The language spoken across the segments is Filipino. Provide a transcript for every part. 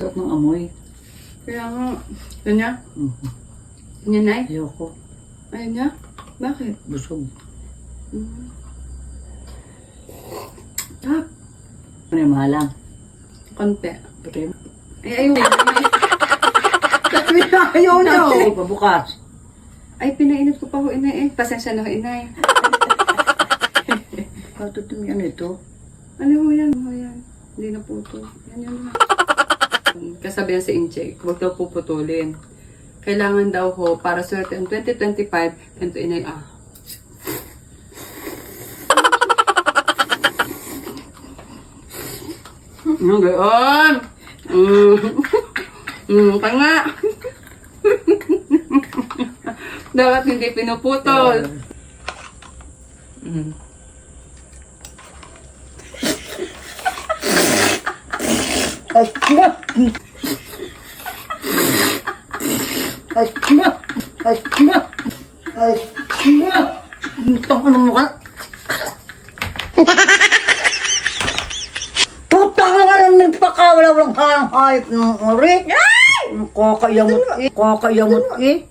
Sarap ng amoy. Kaya nga, yun niya? Mhm. Yun niya, Nay? Ayoko. Ayun niya? Bakit? Busog. Mm. Ah, Ano yung mahalang? konti. Pati Ay, ayaw. Sabi na, ayaw na. Hindi pa bukas. Ay, pinainit ko pa ho, inay eh. Pasensya na ho, inay. Patutin yan ito. Ano ho yan? Ano ho yan? Hindi na po ito. Yan yan na. Kasabihan sa Inche, huwag daw puputulin. Kailangan daw ho, para swerte ang 2025, ganito inay ah. Ano gayon? Mm. Mm, tanga. Dapat hindi pinuputol. Mm. Ay, kina! Ay, kina! Ay, kina! Ay, kina! Itong ano mo ka? Putang nga lang nagpakawala walang hayang hayop ng uri. Kakayamot eh. Kakayamot eh.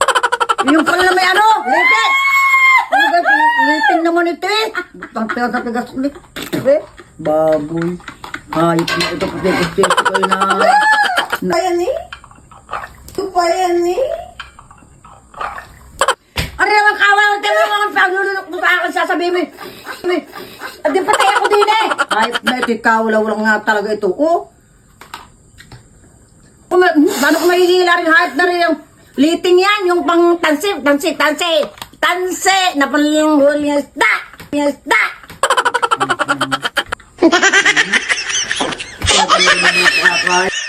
Yung pala may ano, litin! Ano litin naman ito eh. Butang tigas na baboy. Hayop na ito kasi kasi ko na... na Ayan eh. Ito pa yan eh. ano naman kawa? Ito naman mga paglulunok mo sa akin sasabihin mo. eh. At di patay ako din eh. Hayop na ito, kawala-wala nga talaga ito. Oh. Kung, paano kung mahihila rin hayop na rin yung liting yan, yung pang tansi, tansi, tansi, tansi, na pala yung huli ng isda, yung isda. Bye.